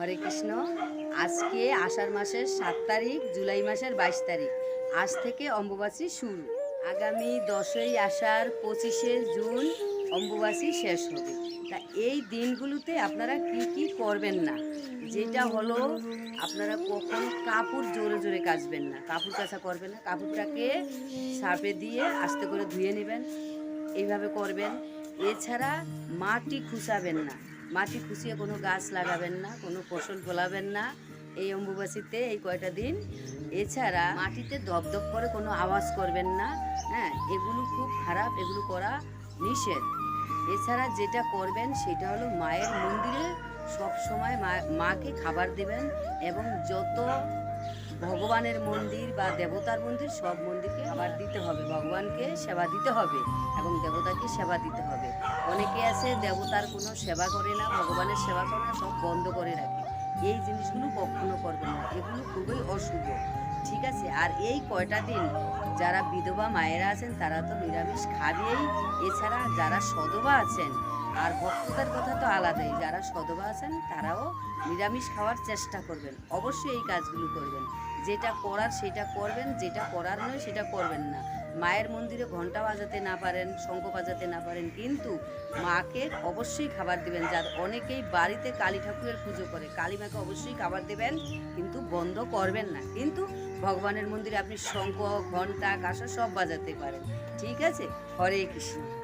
হরে কৃষ্ণ। আজকে আষাঢ় মাসের সাত তারিখ, জুলাই মাসের বাইশ তারিখ। আজ থেকে অম্বুবাচী শুরু। আগামী দশই আষাঢ়, পঁচিশে জুন অম্বুবাচী শেষ হবে। তা এই দিনগুলোতে আপনারা কি কি করবেন না? যেটা হলো, আপনারা কখন কাপড় জোরে জোরে কাচবেন না। কাপড় কাচা করবেন না। কাপড়টাকে সাপে দিয়ে আস্তে করে ধুয়ে নেবেন। এইভাবে করবেন। এছাড়া মাটি খুঁচাবেন না। মাটি খুশিয়ে কোনো গাছ লাগাবেন না, কোনো ফসল ফোলাবেন না। এই অম্বুবাসীতে এই কয়টা দিন। এছাড়া মাটিতে দপদপ করে কোনো আওয়াজ করবেন না হ্যাঁ? এগুলো খুব খারাপ, এগুলো করা নিষেধ। এছাড়া যেটা করবেন সেটা হলো মায়ের মন্দিরে সব সময় মাকে খাবার দেবেন এবং যত ভগবানের মন্দির বা দেবতার মন্দির, সব মন্দিরকে আবার দিতে হবে। ভগবানকে সেবা দিতে হবে এবং দেবতাকে সেবা দিতে হবে। অনেকে আছে, দেবতার কোনো সেবা করে না, ভগবানের সেবা করে না, সব বন্ধ করে রাখে। এই জিনিসগুলো কখনো করবেন না। এগুলো খুবই অশুভ। ঠিক আছে? আর এই কয়টা দিন যারা বিধবা মায়েরা আছেন, তারা তো নিরামিষ খাবেই। এছাড়া যারা সধবা আছেন আর ভক্তদের কথা তো আলাদাই। যারা সধবা আছেন, তারাও নিরামিষ খাওয়ার চেষ্টা করবেন। অবশ্যই এই কাজগুলো করবেন। যেটা করার সেটা করবেন, যেটা করার নয় সেটা করবেন না। মায়ের মন্দিরে ঘণ্টা বাজাতে না পারেন, শঙ্খ বাজাতে না পারেন, কিন্তু মাকে অবশ্যই খাবার দিবেন। যার অনেকেই বাড়িতে কালী ঠাকুরের পুজো করে, কালী মাকে অবশ্যই খাবার দেবেন, কিন্তু বন্ধ করবেন না। কিন্তু ভগবানের মন্দিরে আপনি শঙ্খ ঘণ্টা কাঁসা সব বাজাতে পারেন। ঠিক আছে? হরে কৃষ্ণ।